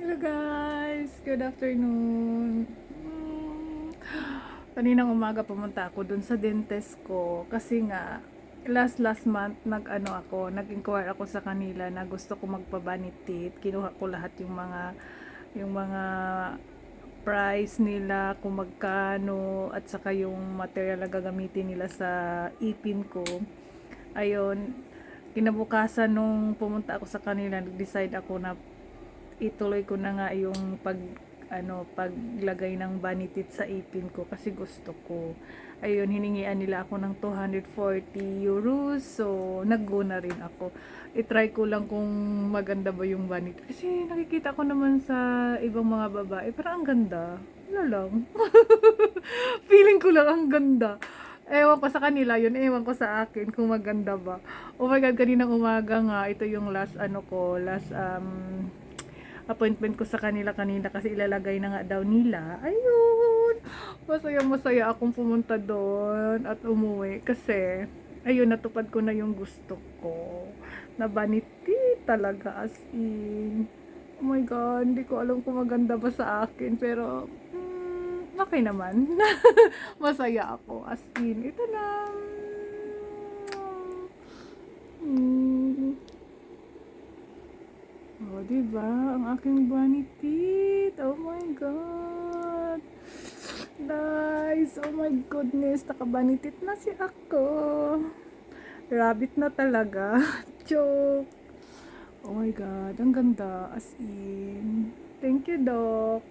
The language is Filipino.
Hello guys! Good afternoon! Hmm. Kaninang umaga pumunta ako dun sa dentist ko kasi nga last last month nag ano ako, nag-inquire ako sa kanila na gusto ko magpa-bunny teeth. Kinuha ko lahat yung mga yung mga price nila, kung magkano, at saka yung material na gagamitin nila sa ipin ko. Ayun, kinabukasan nung pumunta ako sa kanila, nag-decide ako na ituloy ko na nga yung pag ano paglagay ng teeth sa ipin ko kasi gusto ko. Ayun, hiningian nila ako ng 240 euros. So, nag-go na rin ako. I-try ko lang kung maganda ba yung teeth. Kasi nakikita ko naman sa ibang mga babae, parang ang ganda. Wala lang. Feeling ko lang ang ganda. Ewan ko sa kanila yun, ewan ko sa akin kung maganda ba. Oh my God, kaninang umaga nga, ito yung last ano ko, last um, appointment ko sa kanila kanina kasi ilalagay na nga daw nila. Ayun! Masaya masaya akong pumunta doon at umuwi kasi ayun, natupad ko na yung gusto ko. Na vanity talaga as in. Oh my God, hindi ko alam kung maganda ba sa akin pero mm, okay naman. masaya ako as in. Ito lang. Oh, di ba? Ang aking bunny teeth. Oh my God. Guys, oh my goodness. Naka-bunny teeth na si ako. Rabbit na talaga. Joke. Oh my God. Ang ganda. As in. Thank you, Doc.